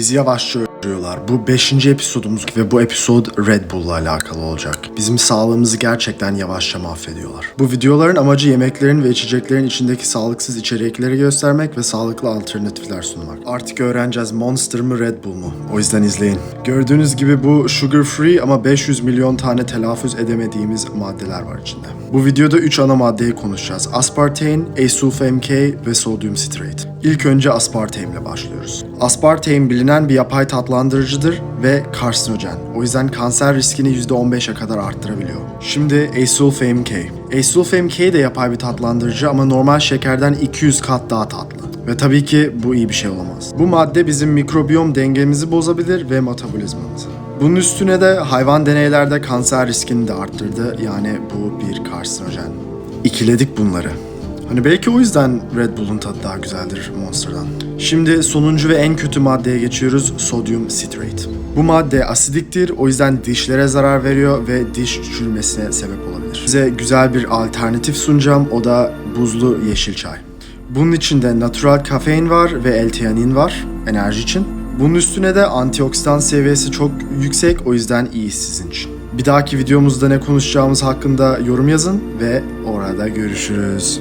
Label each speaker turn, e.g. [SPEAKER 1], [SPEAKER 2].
[SPEAKER 1] Bizi yavaşça öldürüyorlar. Bu 5. episodumuz ve bu episod Red Bull'la alakalı olacak. Bizim sağlığımızı gerçekten yavaşça mahvediyorlar. Bu videoların amacı yemeklerin ve içeceklerin içindeki sağlıksız içerikleri göstermek ve sağlıklı alternatifler sunmak. Artık öğreneceğiz Monster mı Red Bull mu? O yüzden izleyin. Gördüğünüz gibi bu sugar free ama 500 milyon tane telaffuz edemediğimiz maddeler var içinde. Bu videoda 3 ana maddeyi konuşacağız. Aspartame, asulfame-K ve sodyum citrate. İlk önce aspartame ile başlıyoruz. Aspartame bilinen bir yapay tatlandırıcıdır ve karsinojen. O yüzden kanser riskini %15'e kadar arttırabiliyor. Şimdi asulfame-K. Asulfame-K de yapay bir tatlandırıcı ama normal şekerden 200 kat daha tatlı. Ve tabii ki bu iyi bir şey olamaz. Bu madde bizim mikrobiyom dengemizi bozabilir ve metabolizmamızı. Bunun üstüne de hayvan deneylerde kanser riskini de arttırdı. Yani bu bir karsinojen. İkiledik bunları. Hani belki o yüzden Red Bull'un tadı daha güzeldir Monster'dan. Şimdi sonuncu ve en kötü maddeye geçiyoruz. Sodyum citrate. Bu madde asidiktir. O yüzden dişlere zarar veriyor ve diş çürümesine sebep olabilir. Size güzel bir alternatif sunacağım. O da buzlu yeşil çay. Bunun içinde natural kafein var ve L-teanin var enerji için. Bunun üstüne de antioksidan seviyesi çok yüksek o yüzden iyi sizin için. Bir dahaki videomuzda ne konuşacağımız hakkında yorum yazın ve orada görüşürüz.